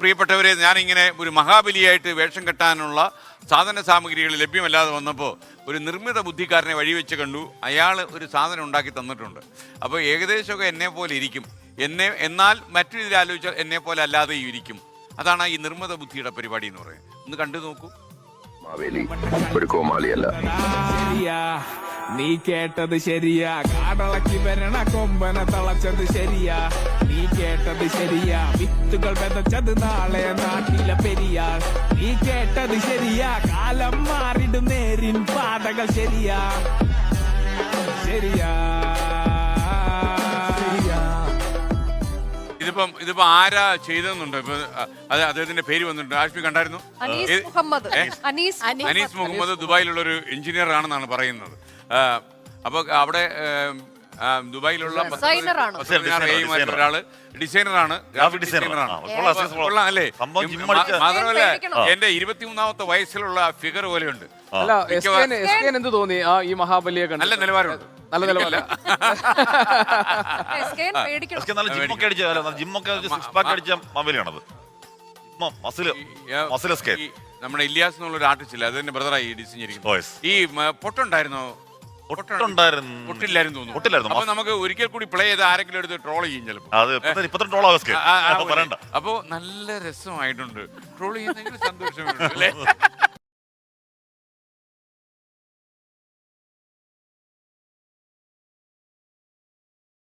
പ്രിയപ്പെട്ടവരെ ഞാനിങ്ങനെ ഒരു മഹാബലിയായിട്ട് വേഷം കെട്ടാനുള്ള സാധന സാമഗ്രികൾ ലഭ്യമല്ലാതെ വന്നപ്പോൾ ഒരു നിർമ്മിത ബുദ്ധിക്കാരനെ വഴിവെച്ച് കണ്ടു. അയാൾ ഒരു സാധനം ഉണ്ടാക്കി തന്നിട്ടുണ്ട്. അപ്പോൾ ഏകദേശമൊക്കെ എന്നെ പോലെ ഇരിക്കും. എന്നെ എന്നാൽ മറ്റു ഇതിൽ ആലോചിച്ചാൽ എന്നെ പോലെ അല്ലാതെയും ഇരിക്കും. അതാണ് ഈ നിർമ്മിത ബുദ്ധിയുടെ പരിപാടി എന്ന് പറയുന്നത്. ഒന്ന് കണ്ടു നോക്കൂ. മാവേലി ഒരു കോമാളിയല്ല. ശരിയാ. നീ കേട്ടത് ശരിയാ. കാടളക്കി വരണ കൊമ്പന തളച്ചത് ശരിയാ. നീ കേട്ടത് ശരിയാ. വിത്തുകൾ വിതച്ചത് നാളെ നാട്ടിലെ പെരിയാ. നീ കേട്ടത് ശരിയാ. കാലം മാറിടും നേരിൻ പാതകൾ ശരിയാ. ശരിയാ. ഇതിപ്പം ഇതിപ്പോ ആരാ ചെയ്തെന്നുണ്ടോ ഇപ്പൊ അത് അദ്ദേഹത്തിന്റെ പേര് വന്നിട്ടുണ്ട്. ആഷ്മി കണ്ടായിരുന്നു? അനീസ് മുഹമ്മദ്. അനീസ് അനീസ് മുഹമ്മദ്. ദുബായിലുള്ള ഒരു എഞ്ചിനീയർ ആണെന്നാണ് പറയുന്നത്. ആ, അപ്പൊ അവിടെ ദുബായിലുള്ള. ഒരാൾ ഡിസൈനറാണ് Graphic കൊള്ളാം, അല്ലേ? മാത്രമല്ല എന്റെ ഇരുപത്തിമൂന്നാമത്തെ വയസ്സിലുള്ള ഫിഗർ പോലെയുണ്ട്. അല്ല എന്ത് തോന്നി? ആ ഈ മഹാബലിയെ കണ്ട്. നല്ല നിലവാരമുണ്ട്. നല്ല നിലവാരം. ജിമ്മൊക്കെ സിക്സ് പാക്ക് അടിച്ച മൊബൈലാണത് നമ്മുടെ ഇലിയാസ് എന്നുള്ള ഒരു ആർട്ടിസ്റ്റ് ഇല്ല തന്നെ ബ്രദറായി ഡിസൈൻ Oh, ഈ മ, പൊട്ടുണ്ടായിരുന്നോ? പൊട്ടുണ്ടായിരുന്നു. പൊട്ടില്ലായിരുന്നു തോന്നുന്നു. പൊട്ടില്ലായിരുന്നു. അപ്പൊ നമുക്ക് ഒരിക്കൽ കൂടി പ്ലേ ചെയ്ത് ആരെങ്കിലും എടുത്ത് ട്രോൾ ചെയ്യും ചിലപ്പോൾ അത് ഇപ്പത്തെ ഇപ്പത്തെ ഡോളാ സ്കെയിൽ ആ, ആ, അപ്പൊ പറയണ്ട. അപ്പൊ നല്ല രസമായിട്ടുണ്ട്. ട്രോൾ ചെയ്യുന്നെങ്കിൽ സന്തോഷമുണ്ട് അല്ലേ?